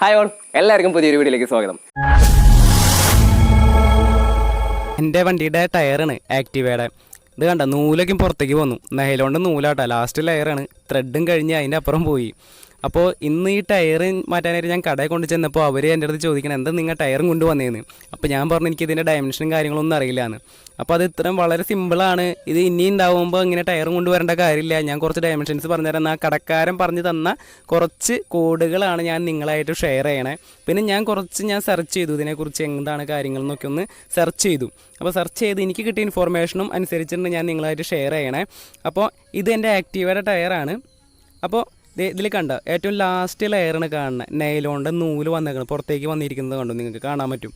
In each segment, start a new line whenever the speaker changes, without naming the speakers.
Hi all. എല്ലാവർക്കും പുതിയൊരു വീഡിയോയിലേക്ക് സ്വാഗതം.
എന്റെ വണ്ടിയുടെ ടയറാണ് ആക്റ്റീവയുടെ ഇത് കണ്ട? നൂലൊക്കെ പുറത്തേക്ക് വന്നു നൈലോണ്ട് നൂലാട്ടോ. ലാസ്റ്റ് ലെയറാണ്. ത്രെഡും കഴിഞ്ഞ് അതിന്റെ അപ്പുറം പോയി. അപ്പോൾ ഇന്ന് ഈ ടയർ മാറ്റാനായിട്ട് ഞാൻ കടയിൽ കൊണ്ട് ചെന്നപ്പോൾ അവർ എന്റെ അടുത്ത് ചോദിക്കണം എന്താ നിങ്ങൾ ടയറും കൊണ്ടുവന്നേന്ന് അപ്പോൾ ഞാൻ പറഞ്ഞു എനിക്ക് ഇതിന്റെ ഡയമെൻഷനും കാര്യങ്ങളൊന്നും അറിയില്ല എന്ന് അപ്പോൾ അത് ഇത്രയും വളരെ സിമ്പിളാണ് ഇത് ഇനി ഉണ്ടാവുമ്പോൾ ഇങ്ങനെ ടയറും കൊണ്ടുവരേണ്ട കാര്യമില്ല. ഞാൻ കുറച്ച് ഡയമെൻഷൻസ് പറഞ്ഞു തരാം. ആ കടക്കാരൻ പറഞ്ഞു തന്ന കുറച്ച് കോഡുകളാണ് ഞാൻ നിങ്ങളായിട്ട് ഷെയർ ചെയ്യണേ. പിന്നെ ഞാൻ കുറച്ച് ഞാൻ സെർച്ച് ചെയ്തു. ഇതിനെക്കുറിച്ച് എന്താണ് കാര്യങ്ങൾ എന്നൊക്കെ ഒന്ന് സെർച്ച് ചെയ്തു. അപ്പോൾ സെർച്ച് ചെയ്ത് എനിക്ക് കിട്ടിയ ഇൻഫോർമേഷനും അനുസരിച്ചിട്ട് ഞാൻ നിങ്ങളായിട്ട് ഷെയർ ചെയ്യണേ. അപ്പോൾ ഇത് എന്റെ ആക്റ്റീവയുടെ ടയറാണ്. അപ്പോൾ ഇതിൽ കണ്ട? ഏറ്റവും ലാസ്റ്റ് ലെയറാണ് കാണുന്നത് നൈലോണിന്റെ നൂൽ വന്നേക്കണം. പുറത്തേക്ക് വന്നിരിക്കുന്നത് കണ്ടു? നിങ്ങൾക്ക് കാണാൻ പറ്റും.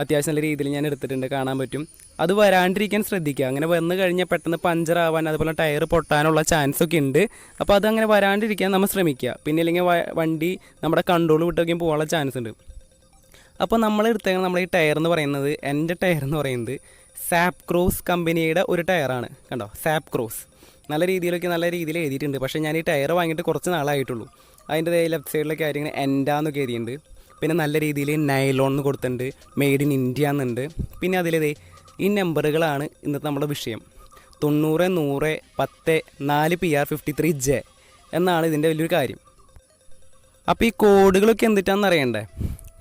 അത്യാവശ്യം നല്ല രീതിയിൽ ഞാൻ എടുത്തിട്ടുണ്ട്. കാണാൻ പറ്റും. അത് വരാണ്ടിരിക്കാൻ ശ്രദ്ധിക്കുക. അങ്ങനെ വന്നു കഴിഞ്ഞാൽ പെട്ടെന്ന് പഞ്ചർ ആവാൻ അതുപോലെ ടയർ പൊട്ടാനുള്ള ചാൻസ് ഒക്കെ ഉണ്ട്. അപ്പോൾ അത് അങ്ങനെ വരാണ്ടിരിക്കാൻ നമ്മൾ ശ്രമിക്കുക. പിന്നെ ഇല്ലെങ്കിൽ വണ്ടി നമ്മുടെ കൺട്രോൾ വിട്ടൊക്കെ പോകാനുള്ള ചാൻസ് ഉണ്ട്. അപ്പോൾ നമ്മൾ എടുത്തേക്കുന്നത് നമ്മൾ ഈ ടയർ എന്ന് പറയുന്നത് എന്റെ ടയർ എന്ന് പറയുന്നത് സാപ്ക്രോസ് കമ്പനിയുടെ ഒരു ടയറാണ് കണ്ടോ? സാപ്പ് ക്രോസ് നല്ല രീതിയിലൊക്കെ നല്ല രീതിയിൽ എഴുതിയിട്ടുണ്ട്. പക്ഷേ ഞാൻ ഈ ടയർ വാങ്ങിയിട്ട് കുറച്ച് നാളായിട്ടുള്ളൂ. അതിന്റെ ലെഫ്റ്റ് സൈഡിലൊക്കെ ആയിരിക്കും എൻഡാന്നൊക്കെ എഴുതിയിട്ടുണ്ട്. പിന്നെ നല്ല രീതിയിൽ നൈലോൺ എന്ന് കൊടുത്തിട്ടുണ്ട്. മെയ്ഡ് ഇൻ ഇന്ത്യ എന്നുണ്ട്. പിന്നെ അതിലിതേ ഈ നമ്പറുകളാണ് ഇന്നത്തെ നമ്മുടെ വിഷയം. തൊണ്ണൂറ് നൂറ് പത്ത് നാല് P R fifty three J എന്നാണ് ഇതിന്റെ വലിയൊരു കാര്യം. അപ്പോൾ ഈ കോഡുകളൊക്കെ എന്തിട്ടാണെന്ന് അറിയണ്ടേ?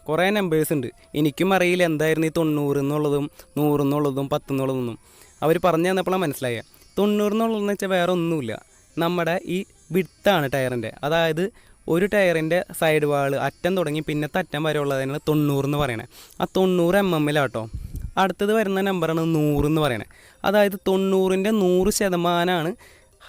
കുറേ നമ്പേഴ്സ് ഉണ്ട്. എനിക്കും അറിയില്ല എന്തായിരുന്നു ഈ തൊണ്ണൂറ് എന്നുള്ളതും നൂറ് എന്നുള്ളതും പത്ത് എന്നുള്ളതൊന്നും. അവർ പറഞ്ഞു തന്നപ്പോഴാണ് മനസ്സിലായ തൊണ്ണൂറ് എന്നുള്ളതെന്ന് വെച്ചാൽ വേറെ ഒന്നുമില്ല. നമ്മുടെ ഈ വിട്ടാണ് ടയറിന്റെ അതായത് ഒരു ടയറിന്റെ സൈഡ് വാൾ അറ്റം തുടങ്ങി പിന്നത്തെ അറ്റം വരെ ഉള്ളതിനാണ് തൊണ്ണൂറ് എന്ന് പറയണത് ആ തൊണ്ണൂറ് എം എമ്മിലാട്ടോ അടുത്തത് വരുന്ന നമ്പറാണ് നൂറ് എന്ന് പറയണത് അതായത് തൊണ്ണൂറിന്റെ നൂറ് ശതമാനമാണ്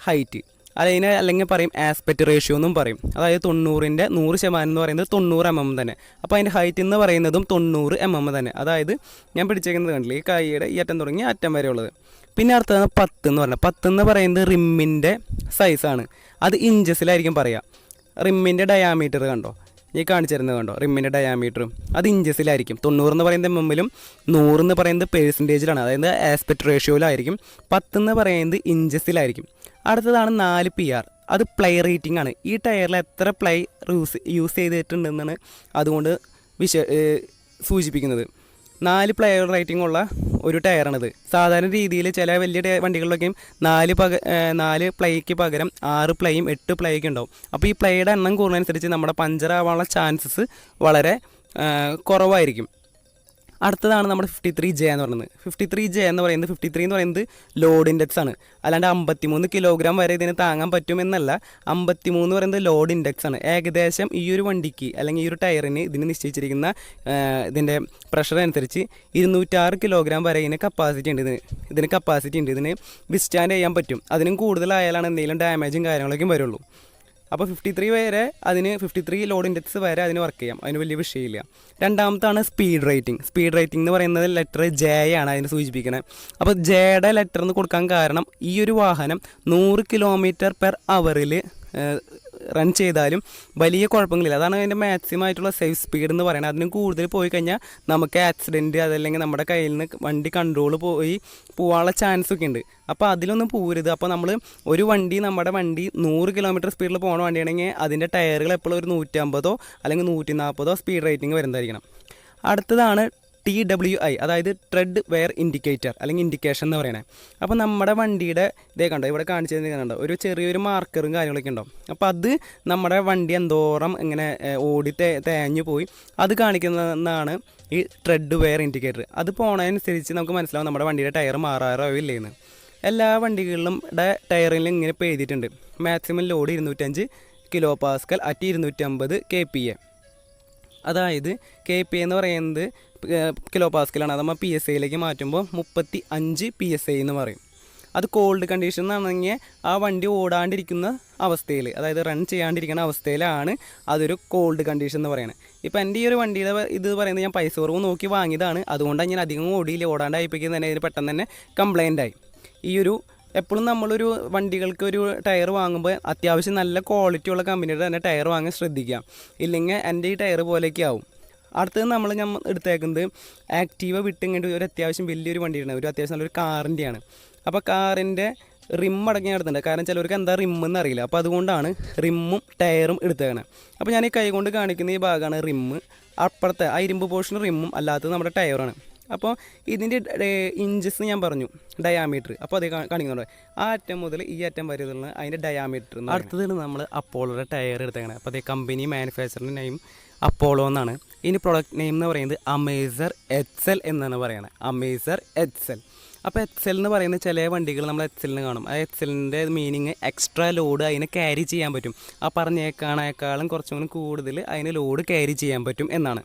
ഹൈറ്റ് അതിനെ അല്ലെങ്കിൽ പറയും ആസ്പെക്റ്റ് റേഷ്യോ എന്നും പറയും. അതായത് തൊണ്ണൂറിന്റെ നൂറ് ശതമാനം എന്ന് പറയുന്നത് തൊണ്ണൂറ് എം എം തന്നെ. അപ്പോൾ അതിന്റെ ഹൈറ്റ് എന്ന് പറയുന്നതും തൊണ്ണൂറ് എം എം തന്നെ. അതായത് ഞാൻ പിടിച്ചേക്കുന്നത് കണ്ടില്ലേ? ഈ കൈയുടെ ഈ അറ്റം തുടങ്ങി അറ്റം വരെ ഉള്ളത്. പിന്നെ അടുത്തത് പത്ത് എന്ന് പറഞ്ഞാൽ പത്ത് എന്ന് പറയുന്നത് റിമ്മിന്റെ സൈസാണ് അത് ഇഞ്ചസിലായിരിക്കും പറയുക റിമ്മിന്റെ ഡയാമീറ്റർ കണ്ടോ? ഈ കാണിച്ചു തരുന്നത് കണ്ടോ? റിമ്മിന്റെ ഡയാമീറ്ററും അത് ഇഞ്ചസിലായിരിക്കും തൊണ്ണൂറ് എന്ന് പറയുന്നത് മുമ്പിലും നൂറ് എന്ന് പറയുന്നത് പേഴ്സന്റേജിലാണ് അതായത് ആസ്പെക്ട് റേഷ്യോയിലായിരിക്കും പത്ത് എന്ന് പറയുന്നത് ഇഞ്ചസിലായിരിക്കും അടുത്തതാണ് നാല് പി ആർ അത് പ്ലൈ റേറ്റിംഗ് ആണ്. ഈ ടയറിൽ എത്ര പ്ലൈ യൂസ് യൂസ് ചെയ്തിട്ടുണ്ടെന്നാണ് അതുകൊണ്ട് വിശ സൂചിപ്പിക്കുന്നത്. നാല് പ്ലെയർ റേറ്റിംഗ് ഉള്ള ഒരു ടയറാണിത് സാധാരണ രീതിയിൽ ചില വലിയ വണ്ടികളിലൊക്കെയും നാല് പക നാല് പ്ലേയ്ക്ക് പകരം ആറ് പ്ലേയും എട്ട് പ്ലേയൊക്കെ ഉണ്ടാവും. അപ്പോൾ ഈ പ്ലേയുടെ എണ്ണം കൂടുന്നതനുസരിച്ച് നമ്മുടെ പഞ്ചർ ആവാനുള്ള ചാൻസസ് വളരെ കുറവായിരിക്കും. അടുത്തതാണ് നമ്മുടെ ഫിഫ്റ്റി ത്രീ ജെ എന്ന് പറയുന്നത്. ഫിഫ്റ്റി ത്രീ ജെ എന്ന് പറയുന്നത് ഫിഫ്റ്റി ത്രീ എന്ന് പറയുന്നത് ലോഡ് ഇൻഡെക്സ് ആണ്. അല്ലാണ്ട് അമ്പത്തിമൂന്ന് കിലോഗ്രാം വരെ ഇതിന് താങ്ങാൻ പറ്റുമെന്നല്ല. അമ്പത്തിമൂന്ന് പറയുന്നത് ലോഡ് ഇൻഡെക്സ് ആണ്. ഏകദേശം ഈ ഒരു വണ്ടിക്ക് അല്ലെങ്കിൽ ഈ ഒരു ടയറിന് ഇതിന് നിശ്ചയിച്ചിരിക്കുന്ന ഇതിന്റെ പ്രഷർ അനുസരിച്ച് ഇരുന്നൂറ്റാറ് കിലോഗ്രാം വരെ ഇതിന് കപ്പാസിറ്റി ഉണ്ട്. ഇതിന് ഇതിന് കപ്പാസിറ്റി ഉണ്ട്. ഇതിന് വിസ്റ്റാൻഡ് ചെയ്യാൻ പറ്റും. അതിനും കൂടുതലായാലാണ് എന്തെങ്കിലും ഡാമേജും കാര്യങ്ങളൊക്കെ വരുള്ളൂ. അപ്പോൾ ഫിഫ്റ്റി ത്രീ വരെ അതിന് ഫിഫ്റ്റി ത്രീ ലോഡ് ഇൻഡെക്സ് വരെ അതിന് വർക്ക് ചെയ്യാം. അതിന് വലിയ വിഷയമില്ല. രണ്ടാമത്താണ് സ്പീഡ് റേറ്റിംഗ് സ്പീഡ് റേറ്റിംഗ് എന്ന് പറയുന്നത് ലെറ്റർ ജെ ആണ് അതിന് സൂചിപ്പിക്കുന്നത് അപ്പോൾ ജെയുടെ ലെറ്റർ എന്ന് കൊടുക്കാൻ കാരണം ഈ ഒരു വാഹനം നൂറ് കിലോമീറ്റർ പെർ അവറിൽ റൺ ചെയ്താലും വലിയ കുഴപ്പങ്ങളില്ല. അതാണ് അതിന്റെ മാക്സിമം ആയിട്ടുള്ള സേഫ് സ്പീഡ് എന്ന് പറയുന്നത്. അതിന് കൂടുതൽ പോയി കഴിഞ്ഞാൽ നമുക്ക് ആക്സിഡന്റ് അതല്ലെങ്കിൽ നമ്മുടെ കയ്യിൽ നിന്ന് വണ്ടി കൺട്രോൾ പോയി പോകാനുള്ള ചാൻസ് ഒക്കെ ഉണ്ട്. അപ്പോൾ അതിലൊന്നും പോരുത് അപ്പോൾ നമ്മൾ ഒരു വണ്ടി നമ്മുടെ വണ്ടി നൂറ് കിലോമീറ്റർ സ്പീഡിൽ പോകുന്ന വണ്ടിയാണെങ്കിൽ അതിന്റെ ടയറുകൾ എപ്പോഴും ഒരു നൂറ്റമ്പതോ അല്ലെങ്കിൽ നൂറ്റി നാൽപ്പതോ സ്പീഡ് റേറ്റിംഗ് വരുന്നതായിരിക്കണം. അടുത്തതാണ് ടി ഡബ്ല്യു ഐ അതായത് ട്രെഡ് വെയർ ഇൻഡിക്കേറ്റർ അല്ലെങ്കിൽ ഇൻഡിക്കേഷൻ എന്ന് പറയുന്നത് അപ്പോൾ നമ്മുടെ വണ്ടിയുടെ ഇതേ കണ്ടോ ഇവിടെ കാണിച്ചു കണ്ടോ ഒരു ചെറിയൊരു മാർക്കറും കാര്യങ്ങളൊക്കെ ഉണ്ടാവും അപ്പോൾ അത് നമ്മുടെ വണ്ടി എന്തോരം ഇങ്ങനെ ഓടി തേ തേഞ്ഞു പോയി അത് കാണിക്കുന്നതാണ് ഈ ട്രെഡ് വെയർ ഇൻഡിക്കേറ്റർ അത് പോണതനുസരിച്ച് നമുക്ക് മനസ്സിലാവും നമ്മുടെ വണ്ടിയുടെ ടയർ മാറാറോ ഇല്ലേന്ന്. എല്ലാ വണ്ടികളിലും ടയറിലും ഇങ്ങനെ ഇപ്പോൾ എഴുതിയിട്ടുണ്ട് മാക്സിമം ലോഡ് ഇരുന്നൂറ്റഞ്ച് കിലോ പാസ്കൽ അറ്റ് ഇരുന്നൂറ്റമ്പത് കെ പി എ അതായത് കെ പി എന്ന് പറയുന്നത് കിലോ പാസ്കലാണ് അതമ്മ പി എസ് ഐയിലേക്ക് മാറ്റുമ്പോൾ മുപ്പത്തി അഞ്ച് പി എസ് ഐ എന്ന് പറയും. അത് കോൾഡ് കണ്ടീഷൻ എന്നാണെങ്കിൽ ആ വണ്ടി ഓടാണ്ടിരിക്കുന്ന അവസ്ഥയിൽ അതായത് റൺ ചെയ്യാണ്ടിരിക്കുന്ന അവസ്ഥയിലാണ് അതൊരു കോൾഡ് കണ്ടീഷൻ എന്ന് പറയുന്നത് ഇപ്പോൾ എന്റെ ഈ ഒരു വണ്ടിയുടെ ഇത് പറയുന്നത് ഞാൻ പൈസ കുറവ് നോക്കി വാങ്ങിയതാണ്. അതുകൊണ്ടാണ് ഞാൻ അധികം ഓടിയില്ല. ഓടാണ്ടായിപ്പിക്കുന്നത് തന്നെ ഇതിന് പെട്ടെന്ന് തന്നെ കംപ്ലൈന്റ് ആയി. ഈ ഒരു എപ്പോഴും നമ്മളൊരു വണ്ടികൾക്ക് ഒരു ടയർ വാങ്ങുമ്പോൾ അത്യാവശ്യം നല്ല ക്വാളിറ്റി ഉള്ള കമ്പനിയുടെ തന്നെ ടയർ വാങ്ങാൻ ശ്രദ്ധിക്കാം ഇല്ലെങ്കിൽ എന്റെ ഈ ടയർ പോലെയൊക്കെ ആവും അടുത്തത് നമ്മൾ ഞാൻ എടുത്തേക്കുന്നത് ആക്റ്റീവ വിട്ടിങ്ങേണ്ട ഒരു അത്യാവശ്യം വലിയൊരു വണ്ടിയാണ്. ഒരു അത്യാവശ്യം നല്ലൊരു കാറിന്റെയാണ്. അപ്പോൾ കാറിന്റെ റിം അടങ്ങി നടത്തുന്നുണ്ട് കാരണം ചിലവർക്ക് എന്താ റിമ്മെന്ന് അറിയില്ല. അപ്പോൾ അതുകൊണ്ടാണ് റിമ്മും ടയറും എടുത്തേക്കണത് അപ്പോൾ ഞാൻ ഈ കൈ കൊണ്ട് കാണിക്കുന്ന ഈ ഭാഗമാണ് റിമ്മ് അപ്പുറത്തെ ആ ഇരുമ്പ് പോർഷൻ റിമ്മും അല്ലാത്തത് നമ്മുടെ ടയറാണ് അപ്പോൾ ഇതിന്റെ ഇഞ്ചസ് ഞാൻ പറഞ്ഞു. ഡയാമീറ്റർ. അപ്പോൾ അതേ കാണിക്കുന്നുണ്ട്. ആ അറ്റം മുതൽ ഈ അറ്റം വരെ അതിന്റെ ഡയാമീറ്റർ അടുത്തത് നമ്മൾ അപ്പോളോയുടെ ടയർ എടുത്തേക്കണത് അപ്പോൾ അതേ കമ്പനി മാനുഫാക്ചറിന്റെ നെയിം അപ്പോളോ എന്നാണ്. ഇനി പ്രൊഡക്റ്റ് നെയിം എന്ന് പറയുന്നത് അമേസർ എക്സൽ എന്നാണ് പറയുന്നത് അമേസർ എക്സൽ അപ്പോൾ എക്സൽ എന്ന് പറയുന്ന ചില വണ്ടികൾ നമ്മൾ എക്സലിന് കാണും. ആ എക്സലിന്റെ മീനിങ് എക്സ്ട്രാ ലോഡ് അതിനെ ക്യാരി ചെയ്യാൻ പറ്റും. ആ പറഞ്ഞേക്കാണേക്കാളും കുറച്ചും കൂടി കൂടുതൽ അതിന് ലോഡ് ക്യാരി ചെയ്യാൻ പറ്റും എന്നാണ്.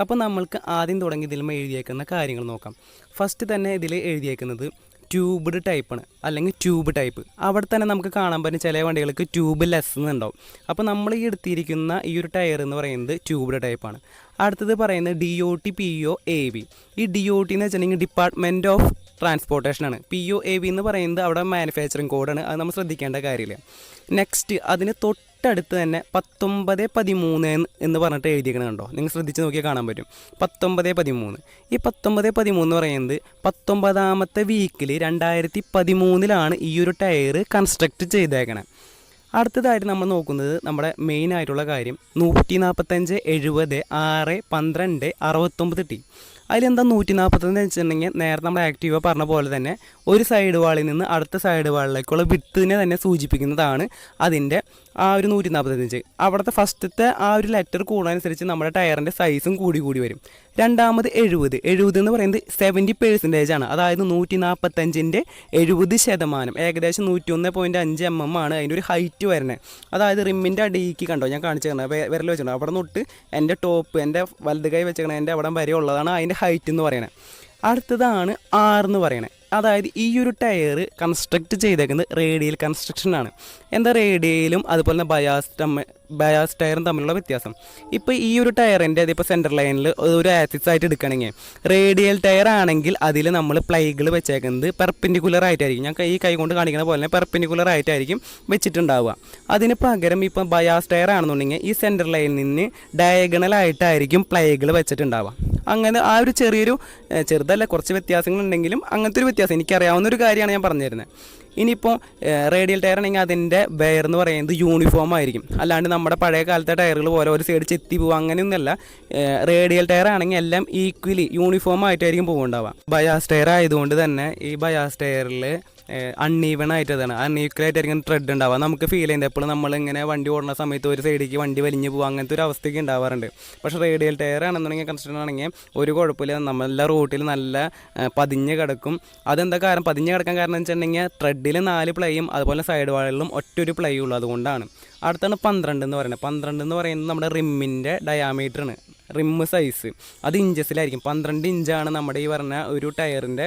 അപ്പോൾ നമ്മൾക്ക് ആദ്യം തുടങ്ങി ഇതിൽ എഴുതിയേക്കുന്ന കാര്യങ്ങൾ നോക്കാം. ഫസ്റ്റ് തന്നെ ഇതിൽ എഴുതിയേക്കുന്നത് ട്യൂബ്ഡ് ടൈപ്പാണ് അല്ലെങ്കിൽ ട്യൂബ് ടൈപ്പ് അവിടെ തന്നെ നമുക്ക് കാണാൻ പറ്റും ചില വണ്ടികൾക്ക് ട്യൂബ് ലെസ് എന്നുണ്ടാവും അപ്പോൾ നമ്മൾ ഈ എടുത്തിരിക്കുന്ന ഈ ഒരു ടയർ എന്ന് പറയുന്നത് ട്യൂബ്ഡ് ടൈപ്പാണ് അടുത്തത് പറയുന്നത് D O T P O A V ഈ ഡി ഒ ടി എന്ന് വെച്ചിട്ടുണ്ടെങ്കിൽ ഡിപ്പാർട്ട്മെന്റ് ഓഫ് ട്രാൻസ്പോർട്ടേഷനാണ് പി ഒ എ വി എന്ന് പറയുന്നത് അവിടെ മാനുഫാക്ചറിങ് കോഡാണ് അത് നമ്മൾ ശ്രദ്ധിക്കേണ്ട കാര്യമില്ല. നെക്സ്റ്റ് അതിന് തൊട്ടടുത്ത് തന്നെ പത്തൊമ്പത് പതിമൂന്ന് എന്ന് പറഞ്ഞിട്ട് എഴുതിയിരിക്കണ കണ്ടോ? നിങ്ങൾ ശ്രദ്ധിച്ച് നോക്കിയാൽ കാണാൻ പറ്റും. പത്തൊമ്പത് പതിമൂന്ന്. ഈ പത്തൊമ്പത് പതിമൂന്ന് പറയുന്നത് പത്തൊമ്പതാമത്തെ വീക്കിൽ രണ്ടായിരത്തി പതിമൂന്നിലാണ് ഈ ഒരു ടയർ കൺസ്ട്രക്ട് ചെയ്തേക്കണേ. അടുത്തതായിട്ട് നമ്മൾ നോക്കുന്നത് നമ്മുടെ മെയിൻ ആയിട്ടുള്ള കാര്യം നൂറ്റി നാൽപ്പത്തഞ്ച് എഴുപത് ആറ് പന്ത്രണ്ട് അറുപത്തൊമ്പത് ടി അതിലെന്താ നൂറ്റി നാൽപ്പത്തഞ്ച് വെച്ചിട്ടുണ്ടെങ്കിൽ നേരത്തെ നമ്മൾ ആക്റ്റീവ പറഞ്ഞ പോലെ തന്നെ ഒരു സൈഡ് വാളിൽ നിന്ന് അടുത്ത സൈഡ് വാളിലേക്കുള്ള വിട്ടിനെ തന്നെ സൂചിപ്പിക്കുന്നതാണ് അതിന്റെ ആ ഒരു നൂറ്റി നാൽപ്പത്തഞ്ച് അവിടുത്തെ ഫസ്റ്റത്തെ ആ ഒരു ലെറ്റർ കൂടുന്നതനുസരിച്ച് നമ്മുടെ ടയറിന്റെ സൈസും കൂടി കൂടി വരും. രണ്ടാമത് എഴുപത്. എഴുപത് എന്ന് പറയുന്നത് സെവന്റി പെർസെന്റേജ് ആണ്. അതായത് നൂറ്റി നാൽപ്പത്തഞ്ചിന്റെ എഴുപത് ശതമാനം. ഏകദേശം നൂറ്റി ഒന്ന് പോയിന്റ് അഞ്ച് എം എം ആണ് അതിന്റെ ഒരു ഹൈറ്റ് വരുന്നത് അതായത് റിമ്മിന്റെ അടിയിക്ക് കണ്ടോ? ഞാൻ കാണിച്ചു തന്നെ വിരൽ വെച്ചിട്ടുണ്ട്. അവിടെ തൊട്ട് എന്റെ ടോപ്പ് എന്റെ വലത് കൈ വെച്ചേക്കണ എന്റെ അവിടെ വരെ ഉള്ളതാണ് അതിന്റെ ഹൈറ്റ് എന്ന് പറയുന്നത് അടുത്തതാണ് ആർ എന്ന് പറയുന്നത് അതായത് ഈ ഒരു ടയർ കൺസ്ട്രക്ട് ചെയ്തേക്കുന്നത് റേഡിയൽ കൺസ്ട്രക്ഷനാണ് എന്താ റേഡിയയിലും അതുപോലെ തന്നെ ബയാസ് ബയാസ് ടയറും തമ്മിലുള്ള വ്യത്യാസം. ഇപ്പോൾ ഈ ഒരു ടയറിന്റെ അതിപ്പോൾ സെന്റർ ലൈനിൽ ഒരു ആക്സിസ് ആയിട്ട് എടുക്കണമെങ്കിൽ റേഡിയൽ ടയർ ആണെങ്കിൽ അതിൽ നമ്മൾ പ്ലൈകൾ വെച്ചേക്കുന്നത് പെർപ്പിൻഡിക്കുലർ ആയിട്ടായിരിക്കും. ഞാൻ ഈ കൈ കൊണ്ട് കാണിക്കുന്ന പോലെ തന്നെ പെർപ്പിൻഡിക്കുലർ ആയിട്ടായിരിക്കും വെച്ചിട്ടുണ്ടാവുക. അതിന് പകരം ഇപ്പം ബയാസ് ടയർ ആണെന്നുണ്ടെങ്കിൽ ഈ സെന്റർ ലൈനിൽ നിന്ന് ഡയഗണൽ ആയിട്ടായിരിക്കും പ്ലൈകൾ വെച്ചിട്ടുണ്ടാവുക. അങ്ങനെ ആ ഒരു ചെറിയൊരു ചെറുതല്ല കുറച്ച് വ്യത്യാസങ്ങളുണ്ടെങ്കിലും അങ്ങനത്തെ ഒരു വ്യത്യാസം. എനിക്കറിയാവുന്ന ഒരു കാര്യമാണ് ഞാൻ പറഞ്ഞു തരുന്നത് ഇനിയിപ്പോൾ റേഡിയൽ ടയർ ആണെങ്കിൽ അതിന്റെ ബെയർ എന്ന് പറയുന്നത് യൂണിഫോം ആയിരിക്കും. അല്ലാണ്ട് നമ്മുടെ പഴയ കാലത്തെ ടയറുകൾ പോലെ ഒരു സൈഡ് ചെത്തി പോകുക അങ്ങനെയൊന്നുമല്ല. റേഡിയൽ ടയർ ആണെങ്കിൽ എല്ലാം ഈക്വലി യൂണിഫോം ആയിട്ടായിരിക്കും പോകുന്നുണ്ടാവുക ബയാസ് ടയർ ആയതുകൊണ്ട് തന്നെ ഈ ബയാസ് ടയറിൽ അൺഈവൺ ആയിട്ടതാണ്. അൺഈക്വലായിട്ടായിരിക്കും ത്രെഡ് ഉണ്ടാവുക. നമുക്ക് ഫീൽ ചെയ്യുന്നത് എപ്പോഴും നമ്മളിങ്ങനെ വണ്ടി ഓടുന്ന സമയത്ത് ഒരു സൈഡിലേക്ക് വണ്ടി വലിഞ്ഞു പോകുക അങ്ങനത്തെ ഒരു അവസ്ഥയ്ക്ക് ഉണ്ടാവാറുണ്ട്. പക്ഷേ റേഡിയൽ ടയർ ആണെന്നുണ്ടെങ്കിൽ കൺസ്ട്രക്ഷൻ ആണെങ്കിൽ ഒരു കുഴപ്പമില്ല. നമ്മളെ റൂട്ടിൽ നല്ല പതിഞ്ഞ് കിടക്കും. അതെന്താ കാരണം? പതിഞ്ഞ് കിടക്കാൻ കാരണം എന്ന് വെച്ചിട്ടുണ്ടെങ്കിൽ ത്രെഡിൽ നാല് പ്ലേയും അതുപോലെ സൈഡ് വാളിലും ഒറ്റൊരു പ്ലേ ഉള്ളൂ. അതുകൊണ്ടാണ്. അടുത്താണ് പന്ത്രണ്ട് എന്ന് പറയുന്നത്. പന്ത്രണ്ട് എന്ന് പറയുന്നത് നമ്മുടെ റിമ്മിന്റെ ഡയാമീറ്ററാണ് റിമ്മ് സൈസ്. അത് ഇഞ്ചസിലായിരിക്കും. പന്ത്രണ്ട് ഇഞ്ചാണ് നമ്മുടെ ഈ പറഞ്ഞ ഒരു ടയറിന്റെ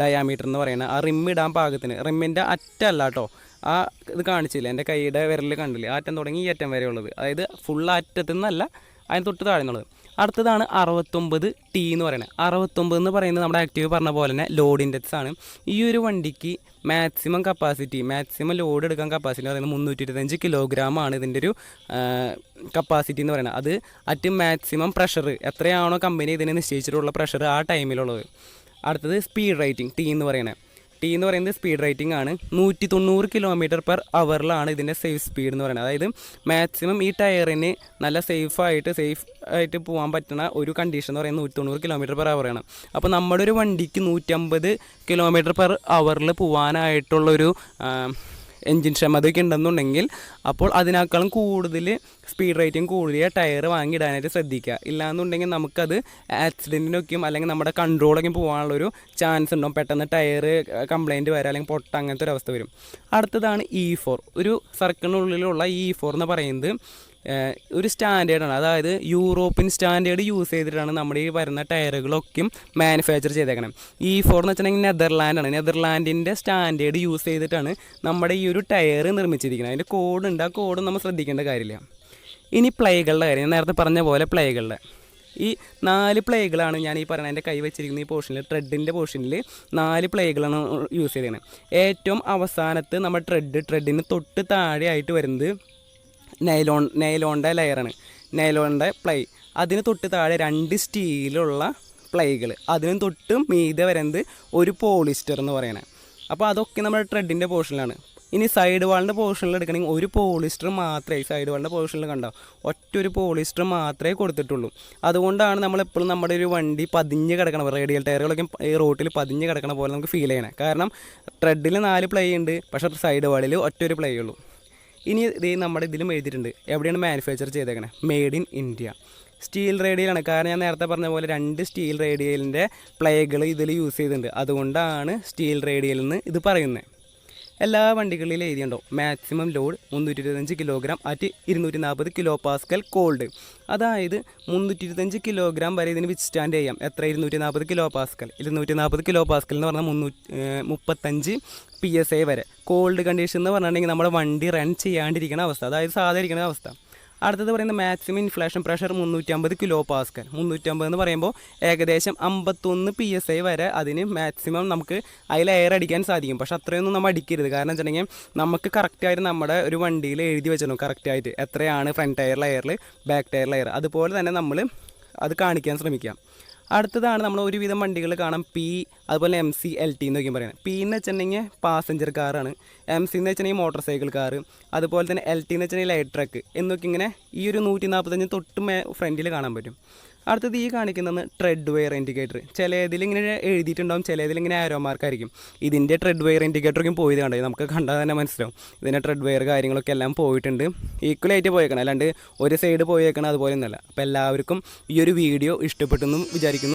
ഡയാമീറ്റർ എന്ന് പറയുന്നത്. ആ റിമ്മ് ഇടാൻ പാകത്തിന് റിമ്മിന്റെ അറ്റല്ല കേട്ടോ ആ ഇത് കാണിച്ചില്ല? എന്റെ കൈയുടെ വിരൽ കണ്ടില്ല? ആറ്റം തുടങ്ങി ഈ അറ്റം വരെ അതായത് ഫുൾ അറ്റത്തു നിന്നല്ല അതിന് തൊട്ട് താഴെ നിന്നുള്ളത് അടുത്തതാണ് അറുപത്തൊമ്പത് ടി എന്ന് പറയുന്നത്. അറുപത്തൊമ്പത് എന്ന് പറയുന്നത് നമ്മുടെ ആക്റ്റീവ് പറഞ്ഞ പോലെ തന്നെ ലോഡ് ഇൻഡെക്സ് ആണ്. ഈ ഒരു വണ്ടിക്ക് മാക്സിമം കപ്പാസിറ്റി മാക്സിമം ലോഡ് എടുക്കാൻ കപ്പാസിറ്റി എന്ന് പറയുന്നത് മുന്നൂറ്റി ഇരുപത്തഞ്ച് കിലോഗ്രാം ആണ് ഇതിന്റെ ഒരു കപ്പാസിറ്റി എന്ന് പറയുന്നത്. അത് അറ്റ് മാക്സിമം പ്രഷർ എത്രയാണോ കമ്പനി ഇതിനെ നിശ്ചയിച്ചിട്ടുള്ള പ്രഷർ ആ ടൈമിലുള്ളത് അടുത്തത് സ്പീഡ് റേറ്റിംഗ് ടി എന്ന് പറയുന്നത്. ടി എന്ന് പറയുന്നത് സ്പീഡ് റേറ്റിംഗ് ആണ്. നൂറ്റി തൊണ്ണൂറ് കിലോമീറ്റർ പെർ അവറിലാണ് ഇതിന്റെ സേഫ് സ്പീഡ് എന്ന് പറയുന്നത്. അതായത് മാക്സിമം ഈ ടയറിന് നല്ല സേഫായിട്ട് സേഫ് ആയിട്ട് പോകാൻ പറ്റുന്ന ഒരു കണ്ടീഷൻ എന്ന് പറയുന്നത് നൂറ്റി തൊണ്ണൂറ് കിലോമീറ്റർ പെർ അവറാണ് അപ്പോൾ നമ്മുടെ ഒരു വണ്ടിക്ക് നൂറ്റമ്പത് കിലോമീറ്റർ പെർ അവറിൽ പോകാനായിട്ടുള്ളൊരു എൻജിൻ ക്ഷമതയൊക്കെ ഉണ്ടെന്നുണ്ടെങ്കിൽ അപ്പോൾ അതിനേക്കാളും കൂടുതൽ സ്പീഡ് റേറ്റിംഗ് കൂടിയ ടയർ വാങ്ങിയിടാനായിട്ട് ശ്രദ്ധിക്കുക. ഇല്ലാന്നുണ്ടെങ്കിൽ നമുക്കത് ആക്സിഡന്റിനൊക്കെയും അല്ലെങ്കിൽ നമ്മുടെ കൺട്രോളൊക്കെ പോകാനുള്ളൊരു ചാൻസ് ഉണ്ടാവും. പെട്ടെന്ന് ടയർ കംപ്ലൈന്റ് വരാം അല്ലെങ്കിൽ പൊട്ട അങ്ങനത്തെ ഒരു അവസ്ഥ വരും. അടുത്തതാണ് ഇ ഫോർ ഒരു സർക്കിളിനുള്ളിലുള്ള ഇ ഫോർ എന്ന് പറയുന്നത് ഒരു സ്റ്റാൻഡേർഡാണ്. അതായത് യൂറോപ്യൻ സ്റ്റാൻഡേർഡ് യൂസ് ചെയ്തിട്ടാണ് നമ്മുടെ ഈ വരുന്ന ടയറുകളൊക്കെയും മാനുഫാക്ചർ ചെയ്തേക്കണം ഈ ഫോർ എന്ന് വെച്ചിട്ടുണ്ടെങ്കിൽ നെതർലാൻഡാണ്. നെതർലാൻഡിന്റെ സ്റ്റാൻഡേർഡ് യൂസ് ചെയ്തിട്ടാണ് നമ്മുടെ ഈ ഒരു ടയർ നിർമ്മിച്ചിരിക്കുന്നത്. അതിന്റെ കോഡ് ഉണ്ട് ആ കോഡ് നമ്മൾ ശ്രദ്ധിക്കേണ്ട കാര്യമില്ല. ഇനി പ്ലേകളുടെ കാര്യം. ഞാൻ നേരത്തെ പറഞ്ഞ പോലെ പ്ലേകളുടെ. ഈ നാല് പ്ലേകളാണ് ഞാൻ ഈ പറയുന്നത് എന്റെ കൈ വെച്ചിരിക്കുന്ന ഈ പോർഷനിൽ ട്രെഡിന്റെ പോർഷനിൽ നാല് പ്ലേകളാണ് യൂസ് ചെയ്തിരിക്കുന്നത് ഏറ്റവും അവസാനത്ത് നമ്മുടെ ട്രെഡ് ട്രെഡിന് തൊട്ട് താഴെയായിട്ട് വരുന്നത് നൈലോൺ നൈലോണിന്റെ ലെയറാണ്. നൈലോണിന്റെ പ്ലൈ. അതിന് തൊട്ട് താഴെ രണ്ട് സ്റ്റീലുള്ള പ്ലൈകൾ അതിന് തൊട്ട് മീതെ വരുന്നത് ഒരു പോളിസ്റ്റർ എന്ന് പറയുന്നത് അപ്പോൾ അതൊക്കെ നമ്മുടെ ട്രെഡിന്റെ പോർഷനിലാണ് ഇനി സൈഡ് വാളിന്റെ പോർഷനിൽ എടുക്കണമെങ്കിൽ ഒരു പോളിസ്റ്റർ മാത്രമേ സൈഡ് വാളിന്റെ പോർഷനിൽ കണ്ടോ. ഒറ്റ ഒരു പോളിസ്റ്റർ മാത്രമേ കൊടുത്തിട്ടുള്ളൂ. അതുകൊണ്ടാണ് നമ്മൾ എപ്പോഴും നമ്മുടെ ഒരു വണ്ടി പതിഞ്ഞ് കിടക്കണം റേഡിയൽ ടയറുകളൊക്കെ ഈ റോട്ടിൽ പതിഞ്ഞ് കിടക്കണ പോലെ നമുക്ക് ഫീൽ ചെയ്യണേ. കാരണം ട്രെഡിൽ നാല് പ്ലേ ഉണ്ട് പക്ഷേ സൈഡ് വാളിൽ ഒറ്റ ഒരു പ്ലേ ഉള്ളൂ. ഇനി ഇത് നമ്മുടെ ഇതിലും എഴുതിയിട്ടുണ്ട്. എവിടെയാണ് മാനുഫാക്ചർ ചെയ്തേക്കണേ? മെയ്ഡ് ഇൻ ഇന്ത്യ സ്റ്റീൽ റേഡിയലാണ് കാരണം ഞാൻ നേരത്തെ പറഞ്ഞ പോലെ രണ്ട് സ്റ്റീൽ റേഡിയലിന്റെ പ്ലേകൾ ഇതിൽ യൂസ് ചെയ്തിട്ടുണ്ട്. അതുകൊണ്ടാണ് സ്റ്റീൽ റേഡിയൽ എന്ന് ഇത് പറയുന്നത് എല്ലാ വണ്ടികളിലും എഴുതിയുണ്ടോ മാക്സിമം ലോഡ് മുന്നൂറ്റി ഇരുപത്തഞ്ച് കിലോഗ്രാം അറ്റ് ഇരുന്നൂറ്റി നാൽപ്പത് കിലോ പാസ്കൽ കോൾഡ് അതായത് മുന്നൂറ്റി ഇരുപത്തഞ്ച് കിലോഗ്രാം വരെ ഇതിന് വിത്ത് സ്റ്റാൻഡ് ചെയ്യാം. എത്ര? ഇരുന്നൂറ്റി നാൽപ്പത് കിലോ പാസ്കൽ ഇരുന്നൂറ്റി നാൽപ്പത് കിലോ പാസ്കൽ എന്ന് പറഞ്ഞാൽ മുന്നൂറ്റി മുപ്പത്തഞ്ച് പി എസ് എ വരെ. കോൾഡ് കണ്ടീഷൻ എന്ന് പറഞ്ഞിട്ടുണ്ടെങ്കിൽ നമ്മുടെ വണ്ടി റൺ ചെയ്യാണ്ടിരിക്കുന്ന അവസ്ഥ. അതായത് സാധാരിക്കുന്ന അവസ്ഥ. അടുത്തത് പറയുന്നത് മാക്സിമം ഇൻഫ്ലേഷൻ പ്രഷർ മുന്നൂറ്റമ്പത് കിലോ പാസ്കൽ മുന്നൂറ്റമ്പത് എന്ന് പറയുമ്പോൾ ഏകദേശം അമ്പത്തൊന്ന് പി എസ് ഐ വരെ അതിന് മാക്സിമം നമുക്ക് അതിൽ എയർ അടിക്കാൻ സാധിക്കും. പക്ഷെ അത്രയൊന്നും നമ്മൾ അടിക്കരുത്. കാരണം വെച്ചിട്ടുണ്ടെങ്കിൽ നമുക്ക് കറക്റ്റായിട്ട് നമ്മുടെ ഒരു വണ്ടിയിൽ എഴുതി വെച്ചു കറക്റ്റായിട്ട് എത്രയാണ് ഫ്രണ്ട് ടയറിലെ എയറിൽ ബാക്ക് ടയറിലെ എയർ അതുപോലെ തന്നെ നമ്മൾ അത് കാണിക്കാൻ ശ്രമിക്കാം അടുത്തതാണ് നമ്മൾ ഒരുവിധം വണ്ടികൾ കാണാം. പി അതുപോലെ എം സി എൽ ടി എന്നൊക്കെയും പറയുന്നത്. പി എന്ന് വെച്ചിട്ടുണ്ടെങ്കിൽ പാസഞ്ചർ കാറാണ് എം സി എന്ന് വെച്ചിട്ടുണ്ടെങ്കിൽ മോട്ടോർ സൈക്കിൾ കാറ് അതുപോലെ തന്നെ എൽ ടി എന്ന് വെച്ചിട്ടുണ്ടെങ്കിൽ ലൈറ്റ് ട്രക്ക് എന്നൊക്കെ ഇങ്ങനെ ഈ ഒരു നൂറ്റി നാൽപ്പത്തഞ്ച് തൊട്ട് ഫ്രണ്ടിൽ കാണാൻ പറ്റും. അടുത്തത് ഈ കാണിക്കുന്നത് ട്രെഡ് വെയർ ഇൻഡിക്കേറ്റർ ചിലതിൽ ഇങ്ങനെ എഴുതിയിട്ടുണ്ടാവും ചിലതിൽ ഇങ്ങനെ ആരോ മാർക്കായിരിക്കും ഇതിന്റെ ട്രെഡ് വെയർ ഇൻഡിക്കേറ്ററൊക്കെ പോയത് കണ്ടത് നമുക്ക് കണ്ടാൽ തന്നെ മനസ്സിലാവും. ഇതിന്റെ ട്രെഡ് വെയർ കാര്യങ്ങളൊക്കെ എല്ലാം പോയിട്ടുണ്ട്. ഈക്വലായിട്ട് പോയേക്കണം. അല്ലാണ്ട് ഒരു സൈഡ് പോയേക്കണം അതുപോലെ ഒന്നുമല്ല. അപ്പോൾ എല്ലാവർക്കും ഈ ഒരു വീഡിയോ ഇഷ്ടപ്പെട്ടെന്നും വിചാരിക്കുന്നു.